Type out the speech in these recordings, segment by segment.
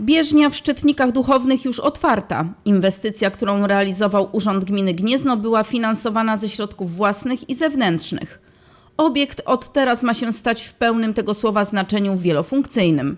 Bieżnia w Szczytnikach Duchownych już otwarta. Inwestycja, którą realizował Urząd Gminy Gniezno była finansowana ze środków własnych i zewnętrznych. Obiekt od teraz ma się stać w pełnym tego słowa znaczeniu wielofunkcyjnym.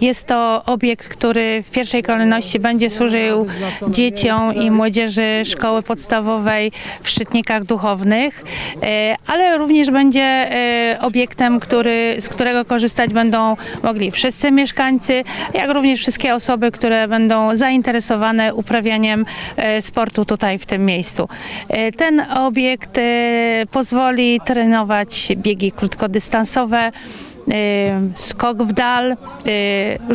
Jest to obiekt, który w pierwszej kolejności będzie służył dzieciom i młodzieży szkoły podstawowej w Szczytnikach Duchownych, e, ale również będzie e, obiektem, który, z którego korzystać będą mogli wszyscy mieszkańcy, jak również wszystkie osoby, które będą zainteresowane uprawianiem e, sportu tutaj w tym miejscu. Ten obiekt pozwoli trenować biegi krótkodystansowe, skok w dal, y,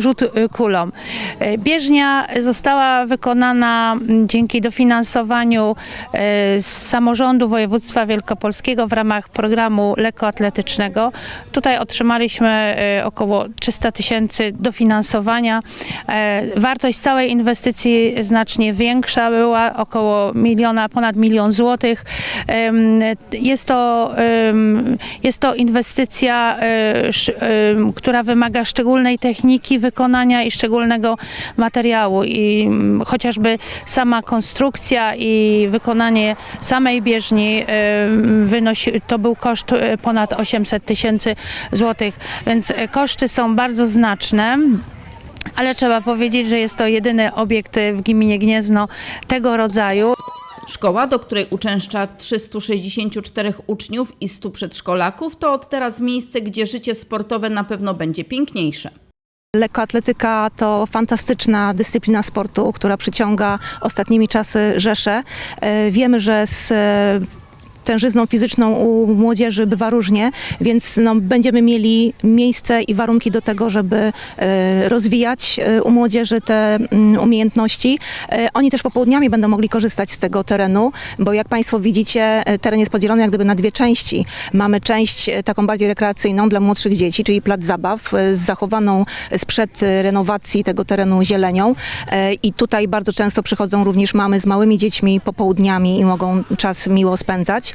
rzut y, kulą. Y, Bieżnia została wykonana mm, dzięki dofinansowaniu y, z samorządu województwa wielkopolskiego w ramach programu lekkoatletycznego. Tutaj otrzymaliśmy y, około 300 tysięcy dofinansowania. Wartość całej inwestycji znacznie większa była, około miliona, ponad milion złotych. Jest to, jest to inwestycja, która wymaga szczególnej techniki wykonania i szczególnego materiału i chociażby sama konstrukcja i wykonanie samej bieżni wynosi, to był koszt e, ponad 800 tysięcy złotych, więc e, koszty są bardzo znaczne. Ale trzeba powiedzieć, że jest to jedyny obiekt w gminie Gniezno tego rodzaju. Szkoła, do której uczęszcza 364 uczniów i 100 przedszkolaków, to od teraz miejsce, gdzie życie sportowe na pewno będzie piękniejsze. Lekkoatletyka to fantastyczna dyscyplina sportu, która przyciąga ostatnimi czasy rzesze. E, Wiemy, że z e, tężyzną fizyczną u młodzieży bywa różnie, więc no, będziemy mieli miejsce i warunki do tego, żeby e, rozwijać e, u młodzieży te mm, umiejętności. E, Oni też popołudniami będą mogli korzystać z tego terenu, bo jak Państwo widzicie, teren jest podzielony jak gdyby na dwie części. Mamy część taką bardziej rekreacyjną dla młodszych dzieci, czyli plac zabaw z zachowaną sprzed renowacji tego terenu zielenią. I tutaj bardzo często przychodzą również mamy z małymi dziećmi popołudniami i mogą czas miło spędzać.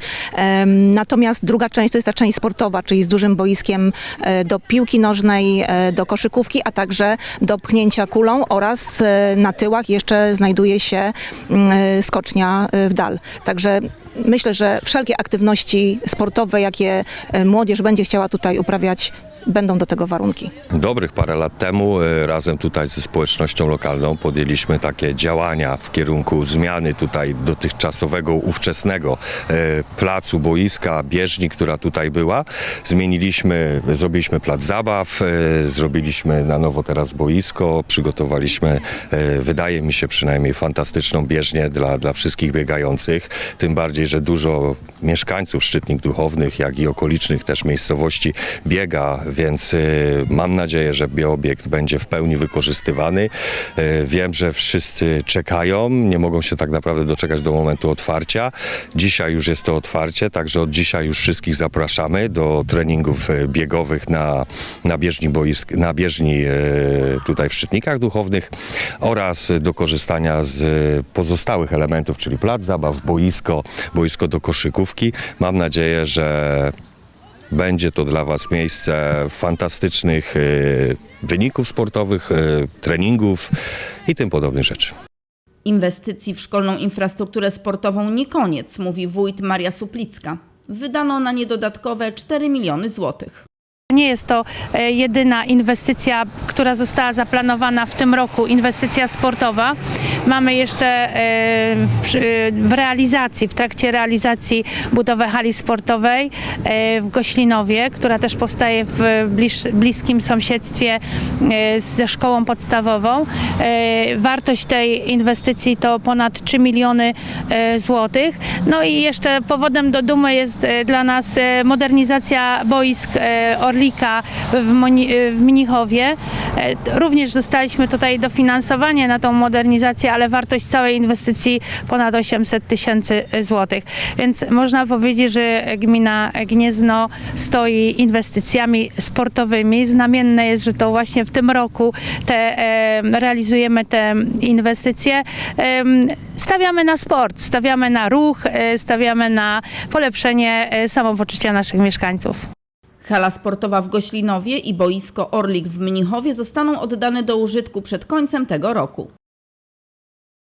Natomiast druga część to jest ta część sportowa, czyli z dużym boiskiem e, do piłki nożnej, e, do koszykówki, a także do pchnięcia kulą oraz e, na tyłach jeszcze znajduje się mm, skocznia w dal. Także myślę, że wszelkie aktywności sportowe, jakie młodzież będzie chciała tutaj uprawiać, będą do tego warunki. Dobrych parę lat temu e, razem tutaj ze społecznością lokalną podjęliśmy takie działania w kierunku zmiany tutaj dotychczasowego, ówczesnego e, placu, boiska, bieżni, która tutaj była. Zmieniliśmy, zrobiliśmy plac zabaw, e, zrobiliśmy na nowo teraz boisko, przygotowaliśmy, wydaje mi się przynajmniej, fantastyczną bieżnię dla, dla wszystkich biegających. Tym bardziej, że dużo mieszkańców Szczytnik Duchownych, jak i okolicznych też miejscowości biega, więc y, mam nadzieję, że obiekt będzie w pełni wykorzystywany. Y, Wiem, że wszyscy czekają, nie mogą się tak naprawdę doczekać do momentu otwarcia. Dzisiaj już jest to otwarcie, także od dzisiaj już wszystkich zapraszamy do treningów y, biegowych na, na bieżni, boisk, na bieżni tutaj w Szczytnikach Duchownych oraz do korzystania z pozostałych elementów, czyli plac zabaw, boisko, boisko do koszykówki. Mam nadzieję, że będzie to dla Was miejsce fantastycznych y, wyników sportowych, y, treningów i tym podobnych rzeczy. Inwestycji w szkolną infrastrukturę sportową nie koniec, mówi wójt Maria Suplicka. Wydano na nie dodatkowe 4 miliony złotych. Nie jest to e, jedyna inwestycja, która została zaplanowana w tym roku, inwestycja sportowa. Mamy jeszcze e, e, w realizacji, w trakcie realizacji budowę hali sportowej w Goślinowie, która też powstaje w bliskim sąsiedztwie ze szkołą podstawową. Wartość tej inwestycji to ponad 3 miliony złotych. No i jeszcze powodem do dumy jest dla nas modernizacja boisk e, W, Moni- w Mnichowie. E, Również dostaliśmy tutaj dofinansowanie na tą modernizację, ale wartość całej inwestycji ponad 800 tysięcy złotych. Więc można powiedzieć, że gmina Gniezno stoi inwestycjami sportowymi. Znamienne jest, że to właśnie w tym roku te, e, realizujemy te inwestycje. Stawiamy na sport, stawiamy na ruch, e, stawiamy na polepszenie samopoczucia naszych mieszkańców. Hala sportowa w Goślinowie i boisko Orlik w Mnichowie zostaną oddane do użytku przed końcem tego roku.